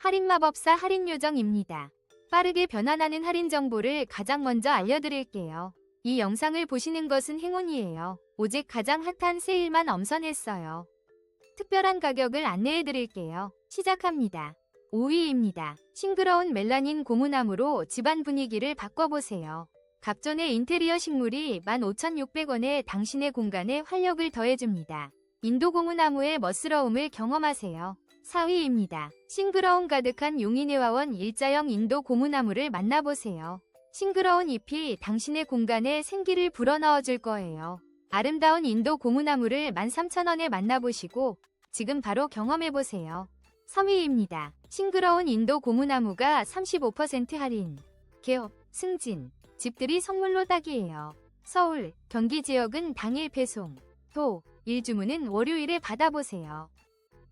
할인마법사 할인요정입니다. 빠르게 변환하는 할인 정보를 가장 먼저 알려드릴게요. 이 영상을 보시는 것은 행운이에요. 오직 가장 핫한 세일만 엄선했어요. 특별한 가격을 안내해드릴게요. 시작합니다. 5위입니다. 싱그러운 멜라닌 고무나무로 집안 분위기를 바꿔보세요. 각존의 인테리어 식물이 15,600원에 당신의 공간에 활력을 더해줍니다. 인도 고무나무의 멋스러움을 경험하세요. 4위입니다. 싱그러움 가득한 용인의화원 일자형 인도 고무나무를 만나보세요. 싱그러운 잎이 당신의 공간에 생기를 불어넣어 줄 거예요. 아름다운 인도 고무나무를 13,000원에 만나보시고 지금 바로 경험해보세요. 3위입니다. 싱그러운 인도 고무나무가 35% 할인. 개업, 승진, 집들이 선물로 딱이에요. 서울, 경기 지역은 당일 배송. 또, 일주문은 월요일에 받아보세요.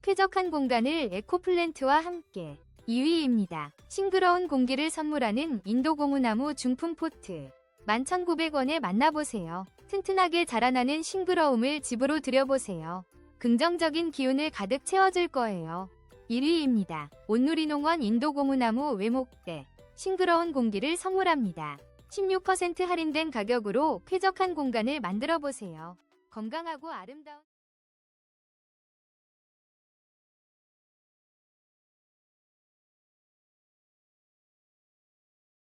쾌적한 공간을 에코플랜트와 함께 2위입니다. 싱그러운 공기를 선물하는 인도 고무나무 중품 포트 11,900원에 만나보세요. 튼튼하게 자라나는 싱그러움을 집으로 들여보세요. 긍정적인 기운을 가득 채워줄 거예요. 1위입니다. 온누리 농원 인도 고무나무 외목대 싱그러운 공기를 선물합니다. 16% 할인된 가격으로 쾌적한 공간을 만들어 보세요. 건강하고 아름다운